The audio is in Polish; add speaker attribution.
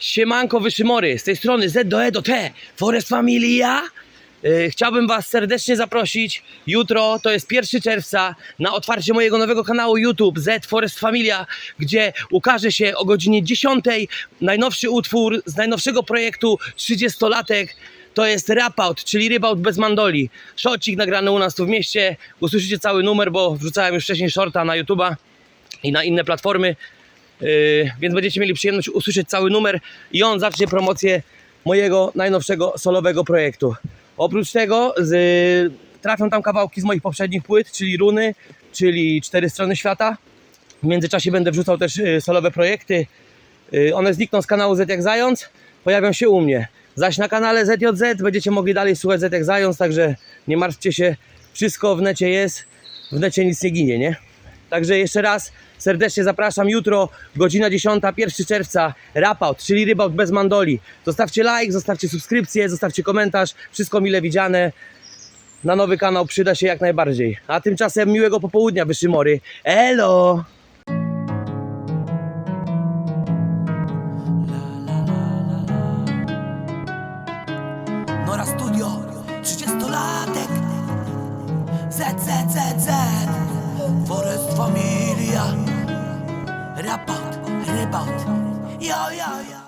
Speaker 1: Siemanko Wyszymory, z tej strony Z do E do T, Forest Familia. Yy, Chciałbym Was serdecznie zaprosić jutro, to jest 1 czerwca, na otwarcie mojego nowego kanału YouTube Z Forest Familia, gdzie ukaże się o godzinie 10 najnowszy utwór z najnowszego projektu 30-latek. To jest Rapout, czyli Rybaut bez mandoli. Szocik nagrany u nas tu w mieście. Usłyszycie cały numer, bo wrzucałem już wcześniej shorta na YouTube'a i na inne platformy. Yy, więc będziecie mieli przyjemność usłyszeć cały numer i on zacznie promocję mojego najnowszego solowego projektu. Oprócz tego z, trafią tam kawałki z moich poprzednich płyt, czyli Runy, czyli Cztery Strony Świata. W międzyczasie będę wrzucał też yy, solowe projekty. Yy, one znikną z kanału Z jak Zając, pojawią się u mnie. Zaś na kanale ZJZ będziecie mogli dalej słuchać Z jak Zając, także nie martwcie się, wszystko w necie jest, w necie nic nie ginie, nie? Także jeszcze raz serdecznie zapraszam jutro, godzina 10, 1 czerwca, Rapout, czyli rybaut bez mandoli. Zostawcie like, zostawcie subskrypcję, zostawcie komentarz, wszystko mile widziane. Na nowy kanał przyda się jak najbardziej. A tymczasem miłego popołudnia, Wyszymory. Elo!
Speaker 2: Nora Studio, 30-latek ZZZZ Forest Familia Rapout, rybaut Yo, yo, yo